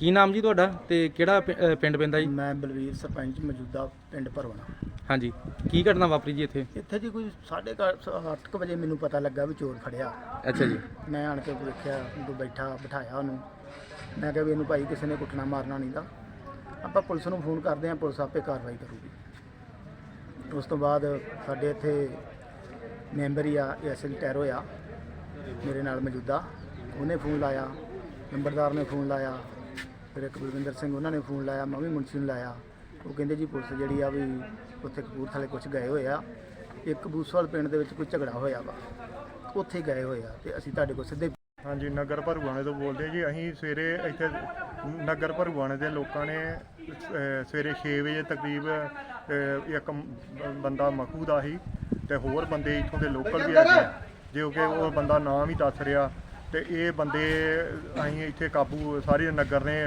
ਕੀ ਨਾਮ ਜੀ ਤੁਹਾਡਾ ਤੇ ਕਿਹੜਾ ਪਿ- ਅ, ਪਿੰਡ ਪੈਂਦਾ ਜੀ? ਮੈਂ ਬਲਵੀਰ ਸਰਪੰਚ ਮੌਜੂਦਾ ਪਿੰਡ ਭਰਵਣਾ ਹਾਂਜੀ। ਕੀ ਘਟਨਾ ਵਾਪਰੀ ਜੀ ਇੱਥੇ? ਇੱਥੇ ਜੀ ਕੋਈ 8:30 ਵਜੇ ਮੈਨੂੰ ਪਤਾ ਲੱਗਾ ਵੀ ਚੋਰ ਫੜਿਆ ਅੱਛਾ ਜੀ। ਮੈਂ ਆਣ ਕੇ ਦੇਖਿਆ ਉਹ ਬੈਠਾ ਬਿਠਾਇਆ ਉਹਨੂੰ। ਮੈਂ ਕਿਹਾ ਵੀ ਇਹਨੂੰ ਭਾਈ ਕਿਸੇ ਨੇ ਕੁੱਟਣਾ ਮਾਰਨਾ ਨਹੀਂ ਦਾ ਆਪਾਂ ਪੁਲਿਸ ਨੂੰ ਫੋਨ ਕਰਦੇ ਹਾਂ ਪੁਲਿਸ ਆਪੇ ਕਾਰਵਾਈ ਕਰੂਗੀ। ਉਸ ਤੋਂ ਬਾਅਦ ਸਾਡੇ ਇੱਥੇ ਮੈਂਬਰ ਹੀ ਆ ਐਸਐਲ ਟੈਰੋ ਆ ਮੇਰੇ ਨਾਲ ਮੌਜੂਦਾ। ਉਹਨੇ ਫੋਨ ਲਾਇਆ ਨੰਬਰਦਾਰ ਨੇ ਫੋਨ ਲਾਇਆ। ਫਿਰ ਇੱਕ ਬਲਵਿੰਦਰ ਸਿੰਘ ਉਹਨਾਂ ਨੇ ਫੋਨ ਲਾਇਆ, ਮੈਂ ਵੀ ਮੁਨਸ਼ੀ ਨੂੰ ਲਾਇਆ। ਉਹ ਕਹਿੰਦੇ ਜੀ ਪੁਲਿਸ ਜਿਹੜੀ ਆ ਵੀ ਉੱਥੇ ਕਪੂਰਥਲੇ ਕੁਝ ਗਏ ਹੋਏ ਆ। ਇੱਕ ਬੂਸਵਾਲ ਪਿੰਡ ਦੇ ਵਿੱਚ ਕੋਈ ਝਗੜਾ ਹੋਇਆ ਵਾ। ਉੱਥੇ ਗਏ ਹੋਏ ਆ ਤੇ ਅਸੀਂ ਤੁਹਾਡੇ ਕੋਲ ਸਿੱਧੇ ਹਾਂਜੀ, ਨਗਰ ਭਰਵਾਣੇ ਤੋਂ ਬੋਲਦੇ ਜੀ। ਅਸੀਂ ਸਵੇਰੇ ਇੱਥੇ ਨਗਰ ਭਰਵਾਣੇ ਦੇ ਲੋਕਾਂ ਨੇ ਸਵੇਰੇ 6 ਵਜੇ ਤਕਰੀਬ ਇੱਕ ਬੰਦਾ ਮਖੂ ਦਾ ਸੀ ਤੇ ਹੋਰ ਬੰਦੇ ਇੱਥੋਂ ਦੇ ਲੋਕਲ ਵੀ ਆ। ਗਏ ਜੋ ਕਿ ਉਹ ਬੰਦਾ ਨਾਮ ਹੀ ਦੱਸ ਰਿਹਾ। ਤੇ ਇਹ ਬੰਦੇ ਅਸੀਂ ਇੱਥੇ ਕਾਬੂ, ਸਾਰੇ ਨਗਰ ਨੇ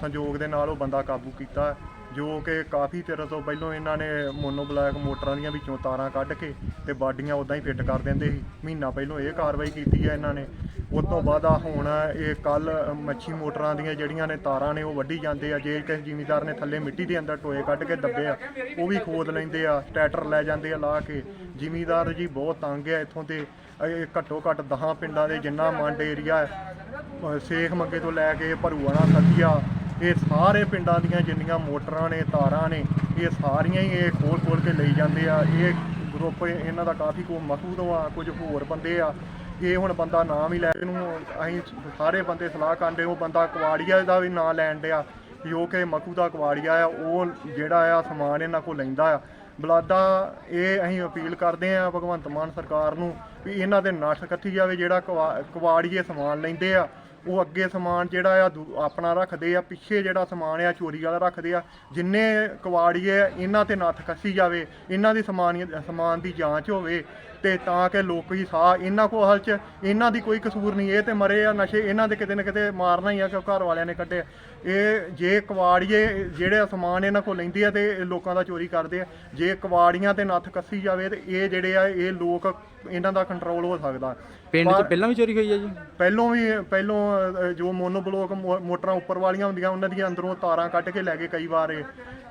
ਸੰਯੋਗ ਦੇ ਨਾਲ ਉਹ ਬੰਦਾ ਕਾਬੂ ਕੀਤਾ। ਜੋ ਕਿ ਕਾਫੀ ਚਿਰ ਤੋਂ ਪਹਿਲਾਂ ਇਹਨਾਂ ਨੇ ਮੋਨੋ ਬਲੈਕ ਮੋਟਰਾਂ ਦੀਆਂ ਵਿੱਚੋਂ ਤਾਰਾਂ ਕੱਢ ਕੇ ਤੇ ਬਾਡੀਆਂ ਉਦਾਂ ਹੀ ਫਿੱਟ ਕਰ ਦਿੰਦੇ ਸੀ। ਮਹੀਨਾ ਪਹਿਲਾਂ ਇਹ ਕਾਰਵਾਈ ਕੀਤੀ ਹੈ ਇਹਨਾਂ ਨੇ। ਉਸ ਤੋਂ ਬਾਅਦ ਆ ਹੁਣ ਇਹ ਕੱਲ ਮੱਛੀ ਮੋਟਰਾਂ ਦੀਆਂ ਜਿਹੜੀਆਂ ਨੇ ਤਾਰਾਂ ਨੇ ਉਹ ਵੱਢੀ ਜਾਂਦੇ ਆ। ਜੇ ਕਿਸੇ ਜ਼ਿਮੀਦਾਰ ਨੇ ਥੱਲੇ ਮਿੱਟੀ ਦੇ ਅੰਦਰ ਟੋਏ ਕੱਢ ਕੇ ਦੱਬੇ ਆ, ਉਹ ਵੀ ਖੋਦ ਲੈਂਦੇ ਆ, ਟਰੈਕਟਰ ਲੈ ਜਾਂਦੇ ਆ ਲਾ ਕੇ। ਜ਼ਿਮੀਦਾਰ ਜੀ ਬਹੁਤ ਤੰਗ ਆ ਇੱਥੋਂ ਦੇ। ਇਹ ਘੱਟੋ ਘੱਟ 10 ਪਿੰਡਾਂ ਦੇ ਜਿੰਨਾ ਮੰਡ ਏਰੀਆ ਸੇਖ ਮੰਗੇ ਤੋਂ ਲੈ ਕੇ ਭਰੂਆਣਾ ਸੱਤੀਆ ਇਹ ਸਾਰੇ ਪਿੰਡਾਂ ਦੀਆਂ ਜਿੰਨੀਆਂ ਮੋਟਰਾਂ ਨੇ, ਤਾਰਾਂ ਨੇ, ਇਹ ਸਾਰੀਆਂ ਹੀ ਇਹ ਖੋਲ ਖੋਲ ਕੇ ਲਈ ਜਾਂਦੇ ਆ। ਇਹ ਗਰੁੱਪ ਇਹਨਾਂ ਦਾ ਕਾਫੀ ਕੋ ਮਖੂਦ ਆ, ਕੁਝ ਹੋਰ ਬੰਦੇ ਆ। ਇਹ ਹੁਣ ਬੰਦਾ ਨਾਮ ਹੀ ਲੈ, ਇਹਨੂੰ ਅਸੀਂ ਸਾਰੇ ਬੰਦੇ ਸਲਾਹ ਕਰਦੇ, ਉਹ ਬੰਦਾ ਕੁਆੜੀਆ ਦਾ ਵੀ ਨਾਂ ਲੈਣ ਡਿਆ। ਜੋ ਕਿ ਮਖੂ ਦਾ ਕੁਆੜੀਆ ਆ, ਉਹ ਜਿਹੜਾ ਆ ਸਮਾਨ ਇਹਨਾਂ ਕੋਲ ਲੈਂਦਾ ਆ। ਬਲਾਦਾ, ਇਹ ਅਸੀਂ ਅਪੀਲ ਕਰਦੇ ਆ ਭਗਵੰਤ ਮਾਨ ਸਰਕਾਰ ਨੂੰ ਵੀ ਇਹਨਾਂ ਦੇ ਨੱਠ ਕੱਥੀ ਜਾਵੇ, ਜਿਹੜਾ ਕੁਆ- ਕੁਆੜੀਏ ਸਮਾਨ ਲੈਂਦੇ ਆ। ਉਹ ਅੱਗੇ ਸਮਾਨ ਜਿਹੜਾ ਆ ਦੂ- ਆਪਣਾ ਰੱਖਦੇ ਆ, ਪਿੱਛੇ ਜਿਹੜਾ ਸਮਾਨ ਆ, ਚੋਰੀ ਵਾਲਾ ਰੱਖਦੇ ਆ, ਜਿੰਨੇ ਕਵਾੜੀਏ ਇਹਨਾਂ ਤੇ ਨੱਥ ਕੱਸੀ ਜਾਵੇ, ਇਹਨਾਂ ਦੀ ਸਮਾਨ ਸਮਾਨ ਦੀ ਜਾਂਚ ਹੋਵੇ ਤੇ ਤਾਂ ਕਿ ਲੋਕ ਹੀ ਸਾਹ ਇਹਨਾਂ ਕੋ ਹਲ ਚ ਇਹਨਾਂ ਦੀ ਕੋਈ ਕਸੂਰ ਨਹੀਂ ਇਹ ਤੇ ਮਰੇ ਆ ਨਸ਼ੇ ਇਹਨਾਂ ਦੇ ਕਿਤੇ ਨਾ ਕਿਤੇ ਮਾਰਨਾ ਹੀ ਆ ਕਿ ਘਰ ਵਾਲਿਆਂ ਨੇ ਕੱਢੇ ਇਹ ਜੇ ਕਵਾੜੀਏ ਜਿਹੜੇ ਸਮਾਨ ਇਹਨਾਂ ਕੋ ਲੈਂਦੇ ਆ ਤੇ ਲੋਕਾਂ ਦਾ ਚੋਰੀ ਕਰਦੇ ਆ। ਜੇ ਕਵਾੜੀਆਂ ਤੇ ਨੱਥ ਕੱਸੀ ਜਾਵੇ ਤੇ ਇਹ ਜਿਹੜੇ ਆ ਇਹ ਲੋਕ ਇਹਨਾਂ ਦਾ ਕੰਟਰੋਲ ਹੋ ਸਕਦਾ। ਪਿੰਡ 'ਚ ਪਹਿਲਾਂ ਵੀ ਚੋਰੀ ਹੋਈ ਹੈ ਜੀ? ਪਹਿਲੋਂ ਵੀ ਪਹਿਲੋਂ ਜੋ ਮੋਨੋ ਬਲੋਕ ਮੋਟਰਾਂ ਉੱਪਰ ਵਾਲੀਆਂ ਹੁੰਦੀਆਂ ਉਹਨਾਂ ਦੀਆਂ ਅੰਦਰੋਂ ਤਾਰਾਂ ਕੱਢ ਕੇ ਲੈ ਗਏ ਕਈ ਵਾਰ ਇਹ।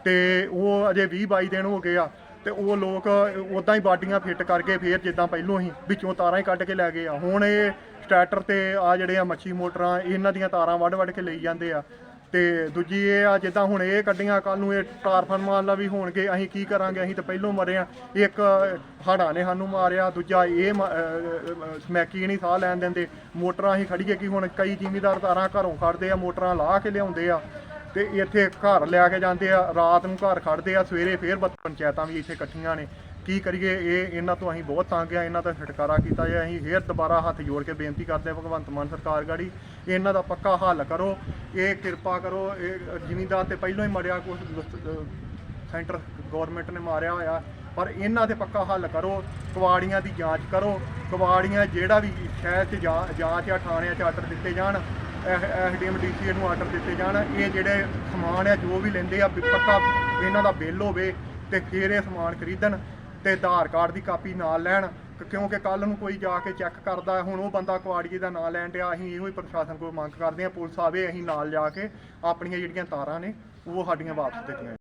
ਤੇ ਉਹ ਅਜੇ 20 22 ਦਿਨ ਹੋ ਗਏ ਆ। ਤੇ ਉਹ ਲੋਕ ਉਦਾਂ ਹੀ ਬਾਡੀਆਂ ਫਿੱਟ ਕਰਕੇ ਫੇਰ ਜਿੱਦਾਂ ਪਹਿਲੋਂ ਹੀ ਵਿੱਚੋਂ ਤਾਰਾਂ ਹੀ ਕੱਢ ਕੇ ਲੈ ਗਏ ਆ। ਹੁਣ ਇਹ ਸਟਾਰਟਰ ਤੇ ਆ ਜਿਹੜੇ ਆ ਮੱਛੀ ਮੋਟਰਾਂ, ਇਹਨਾਂ ਦੀਆਂ ਤਾਰਾਂ ਵੱਢ ਵੱਢ ਕੇ ਲਈ ਜਾਂਦੇ ਆ। ਤੇ ਦੂਜੀ ਇਹ ਆ, ਜਿੱਦਾਂ ਹੁਣ ਇਹ ਕੱਢੀਆਂ ਕੱਲ ਨੂੰ ਇਹ ਟਰਾਂਸਫਾਰਮਰ ਲਾ ਵੀ ਹੋਣਗੇ, ਅਸੀਂ ਕੀ ਕਰਾਂਗੇ? ਅਸੀਂ ਤਾਂ ਪਹਿਲੋਂ ਮਰੇ ਆ। ਇੱਕ ਹੜਾ ਨੇ ਸਾਨੂੰ ਮਾਰਿਆ, ਦੂਜਾ ਇਹ ਮ- ਸਮੈਕੀ ਨਹੀਂ ਸਾਹ ਲੈਣ ਦਿੰਦੇ। ਮੋਟਰਾਂ ਅਸੀਂ ਖੜੀਏ ਕਿ ਹੁਣ ਕਈ ਜ਼ਿਮੀਦਾਰ ਤਾਰਾਂ ਘਰੋਂ ਖੜਦੇ ਆ, ਮੋਟਰਾਂ ਲਾਹ ਕੇ ਲਿਆਉਂਦੇ ਆ। ਤੇ ਇੱਥੇ ਘਰ ਲਿਆ ਕੇ ਜਾਂਦੇ ਆ, ਰਾਤ ਨੂੰ ਘਰ ਖੜਦੇ ਆ, ਸਵੇਰੇ ਫੇਰ ਪੰਚਾਇਤਾਂ ਵੀ ਇੱਥੇ ਇਕੱਠੀਆਂ ਨੇ। ਕੀ ਕਰੀਏ, ਇਹ ਇਹਨਾਂ ਤੋਂ ਅਸੀਂ ਬਹੁਤ ਤੰਗ ਆ, ਇਹਨਾਂ ਦਾ ਛੁਟਕਾਰਾ ਕੀਤਾ ਜਾਏ। ਅਸੀਂ ਫੇਰ ਦੁਬਾਰਾ ਹੱਥ ਜੋੜ ਕੇ ਬੇਨਤੀ ਕਰਦੇ ਆ ਭਗਵੰਤ ਮਾਨ ਸਰਕਾਰ ਗਾੜੀ, ਇਹਨਾਂ ਦਾ ਪੱਕਾ ਹੱਲ ਕਰੋ, ਇਹ ਕਿਰਪਾ ਕਰੋ, ਇਹ ਜ਼ਿਮੀਂਦਾਰ ਤੇ ਪਹਿਲਾਂ ਹੀ ਮਰਿਆ ਕੁਝ ਸੈਂਟਰ ਗਵਰਨਮੈਂਟ ਨੇ ਮਾਰਿਆ ਹੋਇਆ, ਪਰ ਇਹਨਾਂ ਤੇ ਪੱਕਾ ਹੱਲ ਕਰੋ, ਕਵਾੜੀਆਂ ਦੀ ਜਾਂਚ ਕਰੋ, ਕਵਾੜੀਆਂ ਜਿਹੜਾ ਵੀ ਸ਼ਹਿਰ 'ਚ ਜਾਂ- ਜਾਂਚ ਆ, ਥਾਣਿਆਂ 'ਚ ਆਰਡਰ ਦਿੱਤੇ ਜਾਣ ਐਸਡੀਐਮ ਡੀਸੀ ਨੂੰ ਆਰਡਰ ਦਿੱਤੇ ਜਾਣ। ਇਹ ਜਿਹੜੇ ਸਮਾਨ ਆ, ਜੋ ਵੀ ਲੈਂਦੇ ਆ, ਵੀ ਪੱਕਾ ਇਹਨਾਂ ਦਾ ਬਿੱਲ ਹੋਵੇ ਤੇ ਫਿਰ ਇਹ ਸਮਾਨ ਖਰੀਦਣ ਤੇ ਆਧਾਰ ਕਾਰਡ ਦੀ ਕਾਪੀ ਨਾਲ ਲੈਣ। ਕਿਉਂਕਿ ਕੱਲ ਨੂੰ ਕੋਈ ਜਾ ਕੇ ਚੈੱਕ ਕਰਦਾ, ਹੁਣ ਉਹ ਬੰਦਾ ਕੁਆੜੀਏ ਦਾ ਨਾਂ ਲੈਣ ਡਿਆ, ਅਸੀਂ ਇਹੋ ਹੀ ਪ੍ਰਸ਼ਾਸਨ ਕੋਲ ਮੰਗ ਕਰਦੇ ਹਾਂ, ਪੁਲਿਸ ਆਵੇ, ਅਸੀਂ ਨਾਲ ਜਾ ਕੇ ਆਪਣੀਆਂ ਜਿਹੜੀਆਂ ਤਾਰਾਂ ਨੇ, ਉਹ ਸਾਡੀਆਂ ਵਾਪਸ ਦਿੱਤੀਆਂ